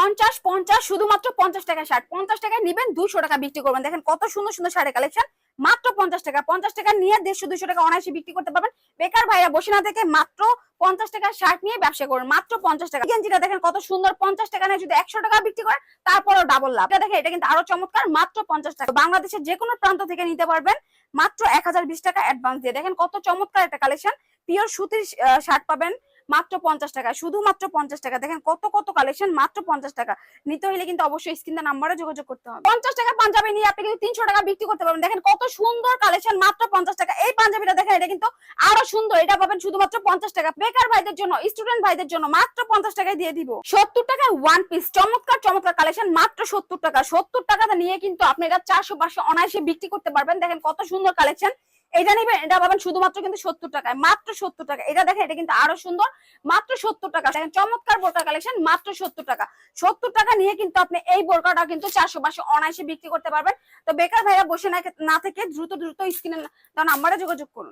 পঞ্চাশ পঞ্চাশ, শুধুমাত্র পঞ্চাশ টাকা শার্ট। পঞ্চাশ টাকায় নিবেন, দুশো টাকা বিক্রি করবেন। দেখেন কত সুন্দর সুন্দর শাড়ি কালেকশন মাত্র পঞ্চাশ টাকা। পঞ্চাশ টাকা নিয়ে দেড়শো, দুশো টাকা অনায়াসে বিক্রি করতে পারবেন। বেকার ভাইয়া বসে না থেকে মাত্র পঞ্চাশ টাকার শার্ট নিয়ে ব্যবসা করুন। মাত্র পঞ্চাশ টাকা। গেঞ্জিটা দেখেন কত সুন্দর, পঞ্চাশ টাকা নিয়ে যদি একশো টাকা বিক্রি করেন তারপরও ডাবল লাভ। দেখেন, এটা কিন্তু আরও চমৎকার। মাত্র পঞ্চাশ টাকা। বাংলাদেশের যে কোনো প্রান্ত থেকে নিতে পারবেন। মাত্র এক হাজার বিশ টাকা অ্যাডভান্স দিয়ে। দেখেন কত চমৎকার একটা কালেকশন পিওর সুতির শার্ট পাবেন। মাত্র পঞ্চাশ টাকা, শুধুমাত্র পঞ্চাশ টাকা। দেখেন কত কত কালেকশন মাত্র পঞ্চাশ টাকা। নিতে হলে কিন্তু অবশ্যই স্ক্রিনের নাম্বারে যোগাযোগ করতে হবে। পঞ্চাশ টাকা পাঞ্জাবি নিয়ে আপনি কিন্তু তিনশো টাকা বিক্রি করতে পারবেন। দেখেন কত সুন্দর কালেকশন মাত্র পঞ্চাশ টাকা। এই পাঞ্জাবিটা দেখেন, এটা কিন্তু আরও সুন্দর। এটা পাবেন শুধুমাত্র পঞ্চাশ টাকা। বেকার ভাইদের জন্য স্টুডেন্ট ভাইদের জন্য মাত্র পঞ্চাশ টাকায় দিয়ে দিব। সত্তর টাকা ওয়ান পিস চমৎকার চমৎকার কালেকশন মাত্র সত্তর টাকা। সত্তর টাকা নিয়ে কিন্তু আপনি এটা চারশো পাঁচশো অনায়াসে বিক্রি করতে পারবেন। দেখেন কত সুন্দর কালেকশন এটা নেবেন, এটা পাবেন শুধুমাত্র কিন্তু সত্তর টাকায়, মাত্র সত্তর টাকা। এটা দেখেন, এটা কিন্তু আরও সুন্দর, মাত্র সত্তর টাকা। চমৎকার বোরকা কালেকশন, মাত্র সত্তর টাকা। সত্তর টাকা নিয়ে কিন্তু আপনি এই বোরকাটা কিন্তু চারশো পাঁচশো অনায়াসে বিক্রি করতে পারবেন। তো বেকার ভাইরা বসে না না থেকে দ্রুত দ্রুত স্ক্রিনে নাম্বারে যোগাযোগ করুন।